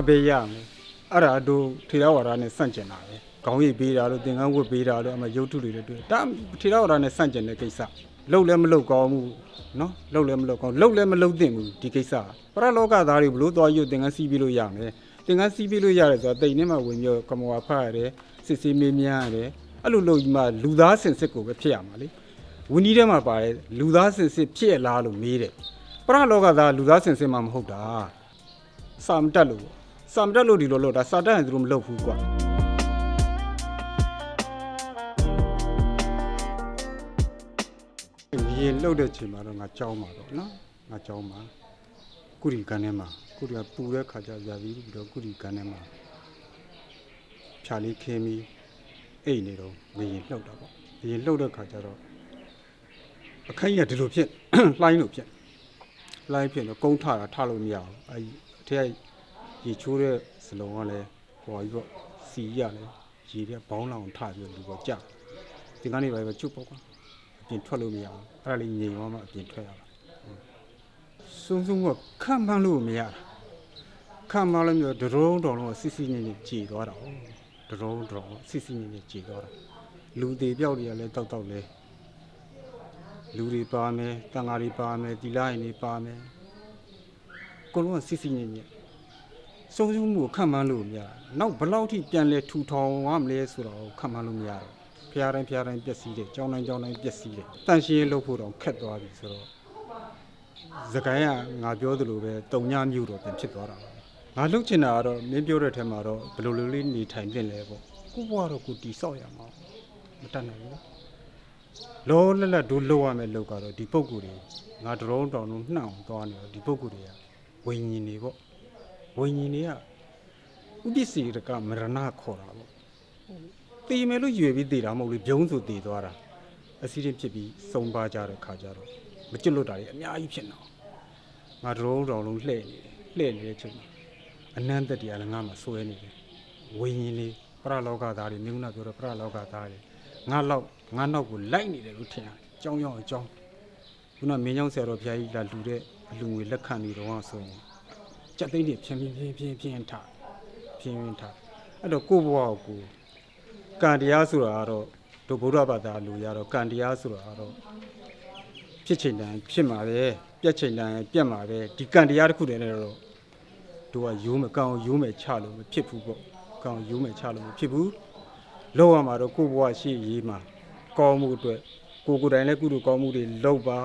ဟာပေးရမယ်အဲ့ဒါတို့ထေရဝါဒနဲ့စန့်ကျင်တာပဲခေါင်းရိပ်ပေးတာလို့သင်္ကန်းဝတ်ပေးတာလို့အမရုပ်ထုတွေလည်းတွေ့ဒါထေရဝါဒနဲ့စန့်ကျင်တဲ့ကိစ္စလှုပ်လည်းမလှုပ်ကောင်းဘူးနော်လှုပ်လည်းမလှုပ်ကောင်းလှုပ်လည်းမလှုပ်သင့်ဘူးဒီကိစ္စပရလောကသားတွေဘလို့သွားရုပ်သင်္ကန်းစီးပြီးလို့ရမယ်သင်္ကန်းစီးပြီးလို့ရတယ်ဆိုတာတိတ်နဲ့မှဝင်ပြီးကမောဖတ်ရတယ်စစ်စေးမေးမြန်းရတယ်အဲ့လိုလုပ်ကြီးမှလူသားစင်စစ်ကိုပဲဖြစ်ရမှာလေဝင်းကြီးထဲမှာပါတယ်လူသားစင်စစ်ဖြစ်ရလားလို့မေးတယ်ပရလောကသားလူသားစင်စစ်မှမဟုတ်တာစာမတက်လို့ပေါ့ စာမတက်လို့ဒီလိုလို့ဒါစာတက်ရင်သူတို့မလုပ်ဘူးကွာမြေလှုပ်တဲ့ချိန်မှာတော့ငါကြောင်းမှာတော့နော်ငါကြောင်းမှာကုရီကန်ထဲမှာကုရီကပူတဲ့ခါကျရာပြီးပြီးတော့ကုရီကန်ထဲမှာဖြာလေးခင်းပြီးအိတ်နေတော့မြေလှုပ်တာပေါ့မြေလှုပ်တဲ့ခါကျတော့အခန်းကြီးကဒီလိုဖြစ်လှိုင်းလို့ဖြစ်လှိုင်းဖြစ်တော့ကုန်းထတာထလို့မရဘူးအဲဒီအထက် ရေချိုးတဲ့စလုံးကလည်းဟောကြီးပေါ့စီရလဲရေတဲ့ဘောင်းလောင်ထပြီးတော့လူပေါ်ကြဒီကနေပဲပဲချုပ်ပေါ့ကွာအပြင်ထွက်လို့မရဘူးအဲ့ဒါလေးငြိမ်သွားမှအပြင်ထွက်ရတာစုံစုံကခံမှန်းလို့မရတာခံမှန်းလို့မျိုးဒရုံးတော်လုံးကစစ်စစ်နေနေကြည်သွားတာဟုတ်ဒရုံးတော်စစ်စစ်နေနေကြည်သွားတာလူသေးပြောက်တွေကလည်းတောက်တောက်လဲလူတွေပါမယ်တန်ဃာတွေပါမယ်ဒီလာရင်တွေပါမယ်အကုန်လုံးကစစ်စစ် ညင်ညင်စုံစုံမှုကိုခံမှန်းလို့မရဘူးနောက်ဘယ်လောက်ထိပြန်လဲထူထောင်ရမလဲဆိုတော့ခံမှန်းလို့မရတော့ဖျားတိုင်းဖျားတိုင်းပျက်စီးတယ်ကြောင်းတိုင်းကြောင်းတိုင်းပျက်စီးတယ်တန်ရှင်းရေးလုပ်ဖို့တော့ခက်သွားပြီဆိုတော့သခိုင်းကငါပြောသလိုပဲတုံညမျိုးတော့ပြန်ဖြစ်သွားတာပါငါလှုပ်ချင်တာကတော့မင်းပြောတဲ့ထဲမှာတော့ဘယ်လိုလိုလေးနေထိုင်ပြင်လဲပေါ့ကိုဘွားတော့ကိုတီဆောက်ရမှာမတတ်နိုင်ဘူးလောလတ်လတ်တို့လောက်ရမယ်လောက်ကတော့ဒီပုံကူတွေငါဒရုန်းတောင်လုံးနှောင်သွားနေတော့ဒီပုံကူတွေကဝိညာဉ်တွေပေါ့ ဝိညာဉ်တွေကဥပစ္စေတကမရဏခေါ်တာပေါ့တည်မယ်လို့ရွယ်ပြီးတည်တာမဟုတ်လေဘုံဆိုတည်သွားတာအစီရင်ဖြစ်ပြီးစုံပါကြတဲ့ခါကျတော့မကျွတ်လွတ်တာတွေအများကြီးဖြစ်နေတော့ငါဒရုန်းတောင်လုံးလှဲ့နေတယ်လှဲ့နေတဲ့ချိန်မှာအနန္တတရားလည်းငါမှဆွဲနေတယ်ဝိညာဉ်လေးပရလောကသားတွေမြုံနာပြောတော့ပရလောကသားတွေငါလောက်ငါနောက်ကိုလိုက်နေတယ်လို့ထင်ရတယ်။ကြောင်းကြောင်းအကြောင်းခုနမင်းကြောင်းဆရာတော်ဘုရားကြီးလာလူတဲ့အလူငွေလက်ခံနေတော့ဆိုရင် ကြက်သိန်းတွေဖြင်းဖြင်းဖြင်းဖြင်းဖြင်းထဖြင်းဖြင်းထအဲ့တော့ကိုယ့်ဘဝကိုကံတရားဆိုတာကတော့တို့ဗုဒ္ဓဘာသာလူရတော့ကံတရားဆိုတာကတော့ဖြစ်ချိန်တိုင်းဖြစ်မှာပဲပြက်ချိန်တိုင်းပြက်မှာပဲဒီကံတရားတစ်ခုတည်းနဲ့တော့တို့ကရိုးမကောင်းရိုးမယ်ချလို့မဖြစ်ဘူးပေါ့ကောင်းရိုးမယ်ချလို့မဖြစ်ဘူးလောက်ရမှာတော့ကိုယ့်ဘဝရှိရေးမှာကောင်းမှုအတွက်ကိုယ်ကိုယ်တိုင်လည်းကုသိုလ်ကောင်းမှုတွေလုပ်ပါ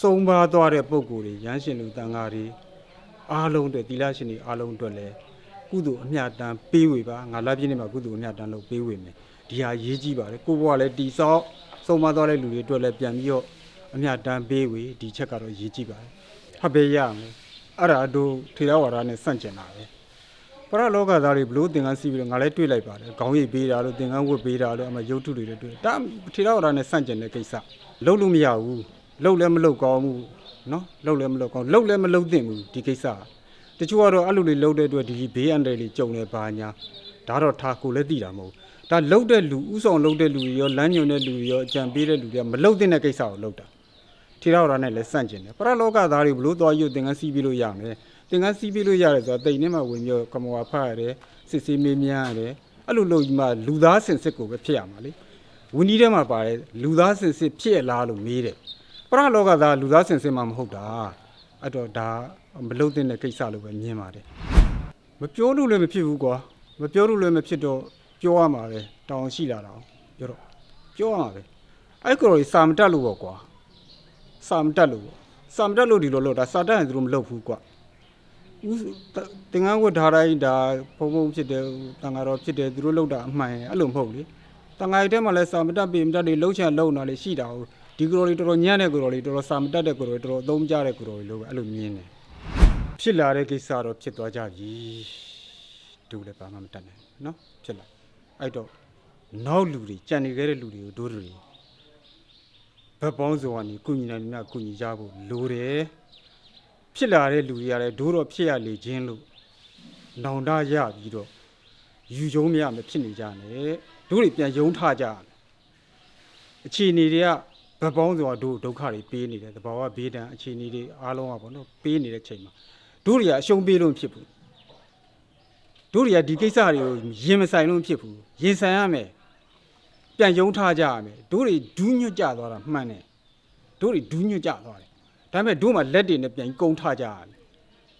စုံပါသွားတဲ့ပုံကိုယ်တွေရမ်းရှင်လူတန်ဃာတွေ အားလုံးအတွက်သီလရှင်တွေအားလုံးအတွက်လည်းကုသိုလ်အမြတ်တမ်းပေးဝေပါငါလာပြည့်နေမှာကုသိုလ်အမြတ်တမ်းလုပ်ပေးဝေမယ်ဒီဟာရေးကြည့်ပါလေကိုယ့်ဘဝလည်းတီဆောက်စုံပါသွားတဲ့လူတွေအတွက်လည်းပြန်ပြီးတော့အမြတ်တမ်းပေးဝေဒီချက်ကတော့ရေးကြည့်ပါလေဟာပေးရမယ်အဲ့ဒါတို့ထေရဝါဒနဲ့စန့်ကျင်တာပဲပရလောကသားတွေဘလို့သင်္ကန်းစီးပြီးတော့ငါလည်းတွေ့လိုက်ပါတယ်ခေါင်းရိပ်ပေးတာလို့သင်္ကန်းဝတ်ပေးတာလို့အမရုပ်ထုတွေလည်းတွေ့ဒါထေရဝါဒနဲ့စန့်ကျင်တဲ့ကိစ္စလှုပ်လို့မရဘူးလှုပ်လည်းမလှုပ်ကောင်းဘူး နော်လှုပ်လည်းမလှုပ်ကောင်းလှုပ်လည်းမလှုပ်သင့်ဘူးဒီကိစ္စတချို့ကတော့အဲ့လိုလေးလှုပ်တဲ့အတွက်ဒီဘေးအန္တရာယ်လေးကြုံနေပါညာဒါတော့ထားကိုလည်းသိတာမဟုတ်ဘူးဒါလှုပ်တဲ့လူဥဆောင်လှုပ်တဲ့လူတွေရောလမ်းညွန်တဲ့လူတွေရောအကြံပေးတဲ့လူတွေကမလှုပ်သင့်တဲ့ကိစ္စကိုလှုပ်တာထေရဝါဒနဲ့လည်းစန့်ကျင်တယ်ပရလောကသားတွေဘလို့သွားရုပ်သင်္ကန်းစီးပြီးလို့ရမယ်သင်္ကန်းစီးပြီးလို့ရတယ်ဆိုတာတိတ်နဲ့မှဝင်ပြီးတော့ကမောဖတ်ရတယ်စစ်စေးမေးမြန်းရတယ်အဲ့လိုလုပ်ကြီးမှလူသားစင်စစ်ကိုပဲဖြစ်ရမှာလေဝင်းကြီးထဲမှာပါတယ်လူသားစင်စစ်ဖြစ်ရလားလို့မေးတယ် ပရလောကသားလူသားစင်စစ်မှမဟုတ်တာအဲ့တော့ဒါမလုပ်သင့်တဲ့ကိစ္စလို့ပဲမြင်ပါတယ်မပြောလို့လည်းမဖြစ်ဘူးကွာမပြောလို့လည်းမဖြစ်တော့ပြောရမှာပဲတောင်းရှိလာတာပြောတော့ပြောရမှာပဲအဲ့ကိုယ်ကြီးစာမတက်လို့ပေါ့ကွာစာမတက်လို့ပေါ့စာမတက်လို့ဒီလိုလို့ဒါစာတက်ရင်သူတို့မလုပ်ဘူးကွဦးတင်ငန်းဝတ်ထားတိုင်းဒါဖုံဖုံဖြစ်တယ်တန်ဃာတော်ဖြစ်တယ်သူတို့လောက်တာအမှန်ရဲ့အဲ့လိုမဟုတ်လေတန်ဃာရီထဲမှာလည်းစာမတက်ပြင်မတက်တွေလှုပ်ချင်လှုပ်နေတာလေရှိတာဟုတ် ဒီကတော်လေးတော်တော်ညံ့တဲ့ကတော်လေးတော်တော်စာမတက်တဲ့ကတော်လေးတော်တော်အသုံးကျတဲ့ကတော်လေးလို့ပဲအဲ့လိုမြင်တယ်ဖြစ်လာတဲ့ကိစ္စတော့ဖြစ်သွားကြပြီဒုလည်းဘာမှမတက်နိုင်ဘူးနော်ဖြစ်လာအဲ့တော့နောက်လူတွေကြံနေခဲ့တဲ့လူတွေကိုတို့တွေဘက်ပေါင်းစုံကနေကုညီနိုင်တယ်ကုညီကြဖို့လိုတယ်ဖြစ်လာတဲ့လူတွေကလည်းဒိုးတော့ဖြစ်ရလေခြင်းလို့နောင်တရပြီးတော့ယူကျုံမရမဖြစ်နေကြနဲ့တို့တွေပြန်ယုံထကြရမယ်အခြေအနေတွေက ဘက်ပေါင်းစုံကတို့ဒုက္ခတွေပေးနေတယ်တဘာဝဘေးဒဏ်အခြေအနေတွေအားလုံးကပေါ့နော်ပေးနေတဲ့ချိန်မှာတို့တွေကအရှုံးပေးလို့မဖြစ်ဘူးတို့တွေကဒီကိစ္စတွေကိုရင်မဆိုင်လို့မဖြစ်ဘူးရင်ဆိုင်ရမယ်ပြန်ယုံထားကြရမယ်တို့တွေဒူးညွတ်ကြသွားတာမှန်တယ်တို့တွေဒူးညွတ်ကြသွားတယ်ဒါပေမဲ့တို့မှလက်တွေနဲ့ပြန်ကုန်းထားကြရမယ်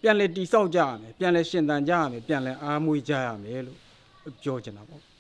ပြန်လဲတိဆောက်ကြရမယ်ပြန်လဲရှင်သန်ကြရမယ်ပြန်လဲအားမွေးကြရမယ်လို့ပြောချင်တာပေါ့